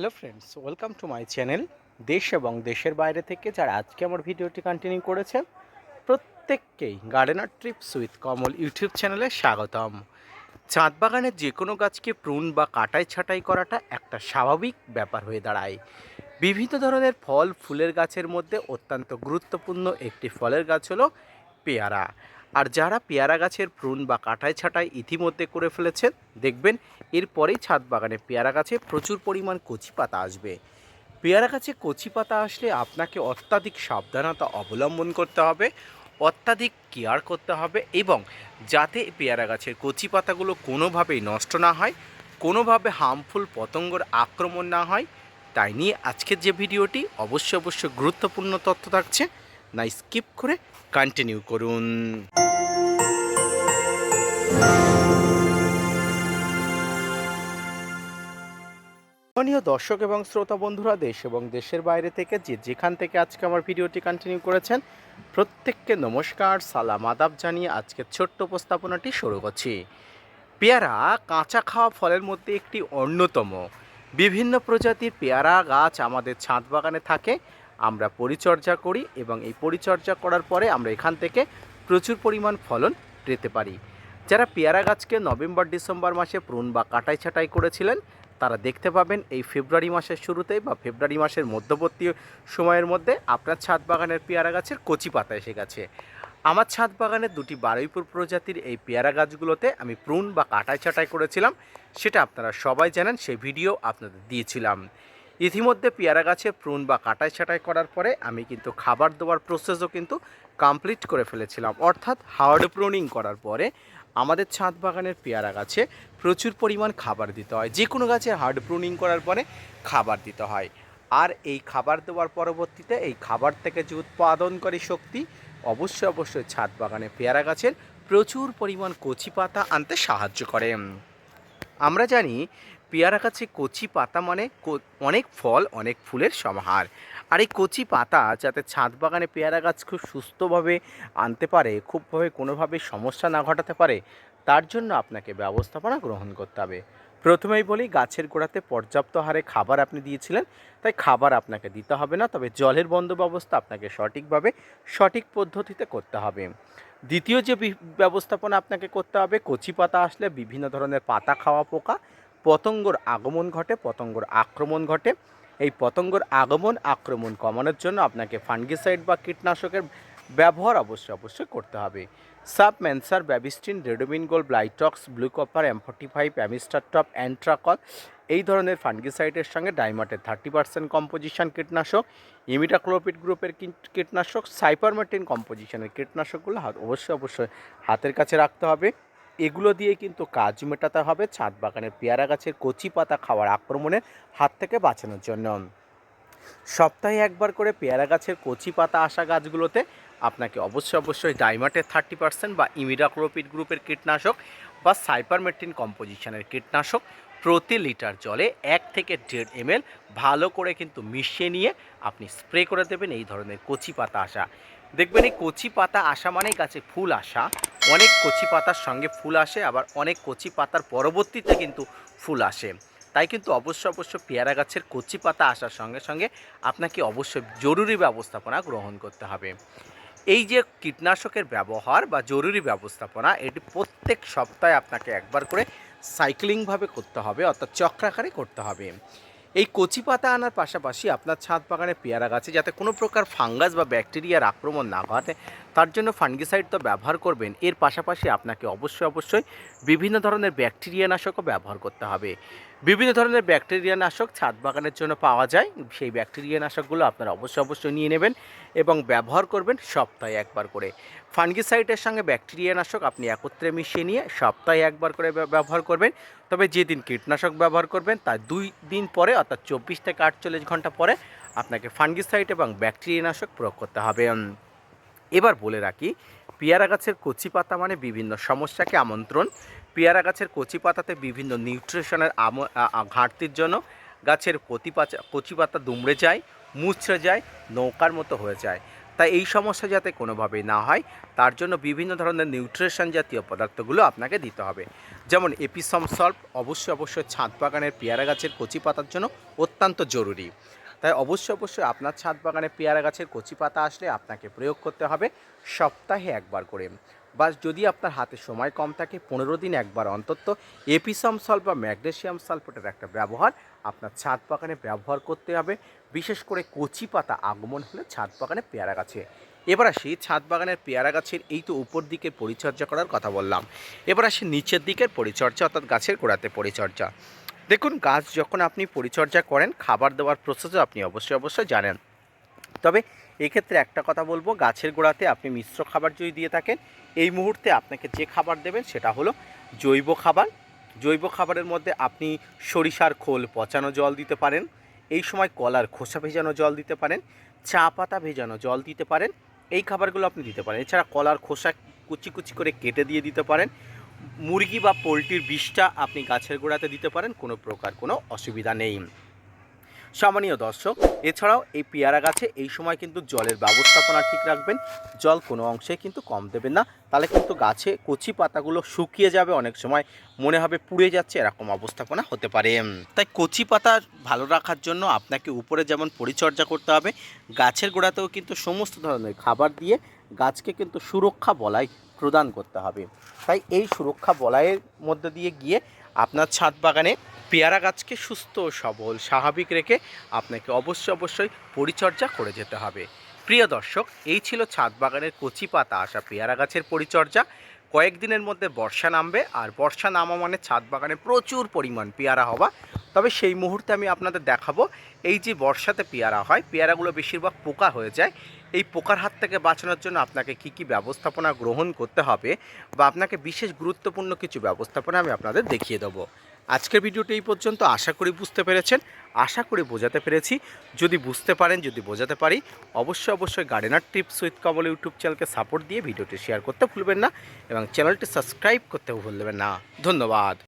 Hello friends welcome to my channel দেশ এবং দেশের বাইরে থেকে যারা আজকে আমার ভিডিওটি কন্টিনিউ করেছেন, প্রত্যেককেই gardener tips with Kamal YouTube চ্যানেলে স্বাগতম। চাঁদ বাগানের যে কোনো গাছকে প্রুন বা কাটাই ছাঁটাই করাটা একটা স্বাভাবিক ব্যাপার হয়ে দাঁড়ায়। বিভিন্ন ধরনের ফল ফুলের গাছের মধ্যে অত্যন্ত গুরুত্বপূর্ণ একটি ফলের গাছ হলো পেয়ারা। আর যারা পেয়ারা গাছের প্রুন বা কাটাই ছাঁটাই ইতিমধ্যে করে ফেলেছেন, দেখবেন এরপরেই ছাদ বাগানে পেয়ারা গাছে প্রচুর পরিমাণ কচি পাতা আসবে। পেয়ারা গাছে কচি পাতা আসলে আপনাকে অত্যাধিক সাবধানতা অবলম্বন করতে হবে, অত্যাধিক কেয়ার করতে হবে এবং যাতে পেয়ারা গাছের কচি পাতাগুলো কোনোভাবেই নষ্ট না হয়, কোনোভাবে হার্মফুল পতঙ্গর আক্রমণ না হয়। তাই নিয়ে আজকের যে ভিডিওটি অবশ্যই অবশ্যই গুরুত্বপূর্ণ তথ্য থাকছে না স্কিপ করে কন্টিনিউ করুন। মাননীয় দর্শক এবং শ্রোতা বন্ধুরা, দেশ এবং দেশের বাইরে থেকে যে যেখান থেকে আজকে আমার ভিডিওটি কন্টিনিউ করেছেন, প্রত্যেককে নমস্কার, সালাম, আদাব জানিয়ে আজকে ছোট্ট উপস্থাপনাটি শুরু করছি। পেয়ারা কাঁচা খাওয়া ফলের মধ্যে একটি অন্যতম। বিভিন্ন প্রজাতির পেয়ারা গাছ আমাদের ছাদ বাগানে থাকে। আমরা পরিচর্যা করি এবং এই পরিচর্যা করার পরে আমরা এখান থেকে প্রচুর পরিমাণ ফলন পেতে পারি। যারা পেয়ারা গাছকে নভেম্বর, ডিসেম্বর মাসে প্রুন বা কাটাই ছাঁটাই করেছিলেন, তারা দেখতে পাবেন এই ফেব্রুয়ারি মাসের শুরুতে বা ফেব্রুয়ারি মাসের মধ্যবর্তী সময়ের মধ্যে আপনার ছাদ বাগানের পেয়ারা গাছের কচি পাতা এসে গেছে। আমার ছাদ বাগানের দুটি বারুইপুর প্রজাতির এই পেয়ারা গাছগুলোতে আমি প্রুন বা কাটাই ছাঁটাই করেছিলাম, সেটা আপনারা সবাই জানেন, সেই ভিডিও আপনাদের দিয়েছিলাম। ইতিমধ্যে পেয়ারা গাছে প্রুন বা কাটাই ছাঁটাই করার পরে আমি কিন্তু খাবার দেওয়ার প্রসেসও কিন্তু কমপ্লিট করে ফেলেছিলাম। অর্থাৎ হার্ড প্রুনিং করার পরে আমাদের ছাদ বাগানের পেয়ারা গাছে প্রচুর পরিমাণ খাবার দিতে হয়। যে কোনো গাছে হার্ড প্রুনিং করার পরে খাবার দিতে হয়। আর এই খাবার দেওয়ার পরবর্তীতে এই খাবার থেকে যে উৎপাদনকারী শক্তি, অবশ্যই অবশ্যই ছাদ বাগানে পেয়ারা গাছের প্রচুর পরিমাণ কচি পাতা আনতে সাহায্য করে। আমরা জানি পেয়ারা গাছে কচি পাতা মানে অনেক ফল, অনেক ফুলের সমাহার। আর এই কচি পাতা যাতে ছাদ বাগানে পেয়ারা গাছ খুব সুস্থভাবে আনতে পারে খুবভাবে কোনোভাবে সমস্যা না ঘটাতে পারে, তার জন্য আপনাকে ব্যবস্থাপনা গ্রহণ করতে হবে। প্রথমেই বলি, গাছের গোড়াতে পর্যাপ্ত হারে খাবার আপনি দিয়েছিলেন, তাই খাবার আপনাকে দিতে হবে না, তবে জলের বন্ধ ব্যবস্থা আপনাকে সঠিকভাবে, সঠিক পদ্ধতিতে করতে হবে। দ্বিতীয় যে ব্যবস্থাপনা আপনাকে করতে হবে, কচি পাতা আসলে বিভিন্ন ধরনের পাতা খাওয়া পোকা পতঙ্গর আগমন ঘটে, পতঙ্গর আক্রমণ ঘটে। এই পতঙ্গর আগমন, আক্রমণ কমানোর জন্য আপনাকে ফাঙ্গিসাইড বা কীটনাশকের ব্যবহার অবশ্যই অবশ্যই করতে হবে। সাব ম্যানসার ব্যাবিস্টিন, রেডোমিন gold Blitox, blue copper, M forty five, Amistar top, Antracol এই ধরনের ফাঙ্গিসাইডের সঙ্গে ডাইমাটের থার্টি পার্সেন্ট কম্পোজিশন কীটনাশক, ইমিটাক্লোপিড গ্রুপের কীট- কীটনাশক, সাইপারমেটিন কম্পোজিশনের কীটনাশকগুলো অবশ্যই অবশ্যই হাতের কাছে রাখতে হবে। এগুলো দিয়ে কিন্তু কাজ মেটাতে হবে ছাদ বাগানের পেয়ারা গাছের কচি পাতা খাওয়ার আক্রমণের হাত থেকে বাঁচানোর জন্য। সপ্তাহে একবার করে পেয়ারা গাছের কচি পাতা আসা গাছগুলোতে আপনাকে অবশ্যই অবশ্যই ডাইমাটের থার্টি পার্সেন্ট বা ইমিডাক্লোপিড গ্রুপের কীটনাশক বা সাইপারমেট্রিন কম্পোজিশনের কীটনাশক প্রতি লিটার জলে এক থেকে দেড় এমএল ভালো করে কিন্তু মিশিয়ে নিয়ে আপনি স্প্রে করে দেবেন এই ধরনের কচি পাতা আসা। দেখবেন এই কচি পাতা আসা মানেই গাছে ফুল আসা। অনেক কচি পাতার সঙ্গে ফুল আসে, আবার অনেক কচি পাতার পরবর্তীতে কিন্তু ফুল আসে। তাই কিন্তু অবশ্য অবশ্য পেয়ারা গাছের কচি পাতা আসার সঙ্গে সঙ্গে আপনাকে অবশ্যই জরুরি ব্যবস্থাপনা গ্রহণ করতে হবে। এই যে কীটনাশকের ব্যবহার বা জরুরি ব্যবস্থাপনা, এটি প্রত্যেক সপ্তাহে আপনাকে একবার করে সাইক্লিংভাবে করতে হবে, অর্থাৎ চক্রাকারে করতে হবে। এই কচি পাতা আনার পাশাপাশি আপনার ছাদ বাগানে পেয়ারা গাছে যাতে কোনো প্রকার ফাঙ্গাস বা ব্যাকটেরিয়ার আক্রমণ না ঘটে, তার জন্য ফাঙ্গিসাইড তো ব্যবহার করবেন। এর পাশাপাশি আপনাকে অবশ্যই অবশ্যই বিভিন্ন ধরনের ব্যাকটেরিয়া নাশকও ব্যবহার করতে হবে। বিভিন্ন ধরনের ব্যাকটেরিয়া নাশক ছাদ বাগানের জন্য পাওয়া যায়। সেই ব্যাকটেরিয়া নাশকগুলো আপনারা অবশ্যই অবশ্যই নিয়ে নেবেন এবং ব্যবহার করবেন সপ্তাহে একবার করে। ফাঙ্গিসাইডের সঙ্গে ব্যাকটেরিয়া নাশক আপনি একত্রে মিশিয়ে নিয়ে সপ্তাহে একবার করে ব্যবহার করবেন। তবে যেদিন কীটনাশক ব্যবহার করবেন, তার দুই দিন পরে অর্থাৎ চব্বিশ থেকে আটচল্লিশ ঘণ্টা পরে আপনাকে ফাঙ্গিসাইড এবং ব্যাকটেরিয়া নাশক প্রয়োগ করতে হবে। এবার বলে রাখি, পেয়ারা গাছের কচি পাতা মানে বিভিন্ন সমস্যাকে আমন্ত্রণ। পেয়ারা গাছের কচি পাতাতে বিভিন্ন নিউট্রিশনের ঘাটতির জন্য গাছের কচি পাতা কচি পাতা দুমড়ে যায় মুচড়ে যায়, নৌকার মতো হয়ে যায়। তাই এই সমস্যা যাতে কোনোভাবেই না হয়, তার জন্য বিভিন্ন ধরনের নিউট্রিশন জাতীয় পদার্থগুলো আপনাকে দিতে হবে। যেমন এপিসম সল্ভ অবশ্যই অবশ্যই ছাদ বাগানের পেয়ারা গাছের কচি পাতার জন্য অত্যন্ত জরুরি। তাই অবশ্যই অবশ্যই আপনার ছাদ বাগানে পেয়ারা গাছের কচি পাতা আসলে আপনাকে প্রয়োগ করতে হবে সপ্তাহে একবার করে। বা যদি আপনার হাতে সময় কম থাকে, পনেরো দিন একবার অন্তত এপিসাম সল্ভ বা ম্যাগনেসিয়াম সালফেটের একটা ব্যবহার আপনার ছাদ বাগানে ব্যবহার করতে হবে। বিশেষ করে কচি পাতা আগমন হলে ছাদ বাগানে পেয়ারা গাছে। এবার আসি ছাদ বাগানের পেয়ারা গাছের এই তো উপর দিকের পরিচর্যা করার কথা বললাম। এবার আসি নিচের দিকের পরিচর্যা অর্থাৎ গাছের গোড়াতে পরিচর্যা। দেখুন, গাছ যখন আপনি পরিচর্যা করেন, খাবার দেওয়ার প্রসেসও আপনি অবশ্যই অবশ্যই জানেন। তবে এক্ষেত্রে একটা কথা বলব, গাছের গোড়াতে আপনি মিশ্র খাবার যদি দিয়ে থাকেন, এই মুহূর্তে আপনাকে যে খাবার দেবেন সেটা হলো জৈব খাবার। জৈব খাবারের মধ্যে আপনি সরিষার খোল পচানো জল দিতে পারেন, এই সময় কলার খোসা ভেজানো জল দিতে পারেন, চা পাতা ভেজানো জল দিতে পারেন, এই খাবারগুলো আপনি দিতে পারেন। এছাড়া কলার খোসা কুচি কুচি করে কেটে দিয়ে দিতে পারেন, মুরগি বা পোলট্রির বিষটা আপনি গাছের গোড়াতে দিতে পারেন, কোনো প্রকার কোনো অসুবিধা নেই। সম্মানীয় দর্শক, এছাড়াও এই পেয়ারা গাছে এই সময় কিন্তু জলের ব্যবস্থাপনা ঠিক রাখবেন। জল কোনো অংশে কিন্তু কম দেবেন না। তাহলে কিন্তু গাছে কচি পাতাগুলো শুকিয়ে যাবে, অনেক সময় মনে হবে পুড়ে যাচ্ছে, এরকম অবস্থাপনা হতে পারে। তাই কচি পাতা ভালো রাখার জন্য আপনাকে উপরে যেমন পরিচর্যা করতে হবে, গাছের গোড়াতেও কিন্তু সমস্ত ধরনের খাবার দিয়ে গাছকে কিন্তু সুরক্ষা বলাই প্রদান করতে হবে। তাই এই সুরক্ষা বলয়ের মধ্যে দিয়ে গিয়ে আপনার ছাদ বাগানে পেয়ারা গাছকে সুস্থ সবল, স্বাভাবিক রেখে আপনাকে অবশ্যই অবশ্যই পরিচর্যা করে যেতে হবে। প্রিয় দর্শক, এই ছিল ছাদ বাগানের কচি পাতা আসা পেয়ারা গাছের পরিচর্যা। কয়েকদিনের মধ্যে বর্ষা নামবে, আর বর্ষা নামা মানে ছাদ বাগানে প্রচুর পরিমাণ পেয়ারা হওয়া। তবে সেই মুহূর্তে আমি আপনাদের দেখাবো, এই যে বর্ষাতে পেয়ারা হয়, পেয়ারাগুলো বেশিরভাগ পোকা হয়ে যায়। এই পোকার হাত থেকে বাঁচানোর জন্য আপনাকে কি কি ব্যবস্থাপনা গ্রহণ করতে হবে বা আপনাকে বিশেষ গুরুত্বপূর্ণ কিছু ব্যবস্থাপনা আমি আপনাদের দেখিয়ে দেবো। আজকের ভিডিওটি এই পর্যন্ত। আশা করি বুঝতে পেরেছেন। আশা করি বোঝাতে পেরেছি। যদি বুঝতে পারেন, যদি বোঝাতে পারি, অবশ্যই অবশ্যই gardener tips with Kamal YouTube চ্যানেলকে সাপোর্ট দিয়ে ভিডিওটি শেয়ার করতে ভুলবেন না এবং চ্যানেলটি সাবস্ক্রাইব করতে ভুলবেন না। ধন্যবাদ।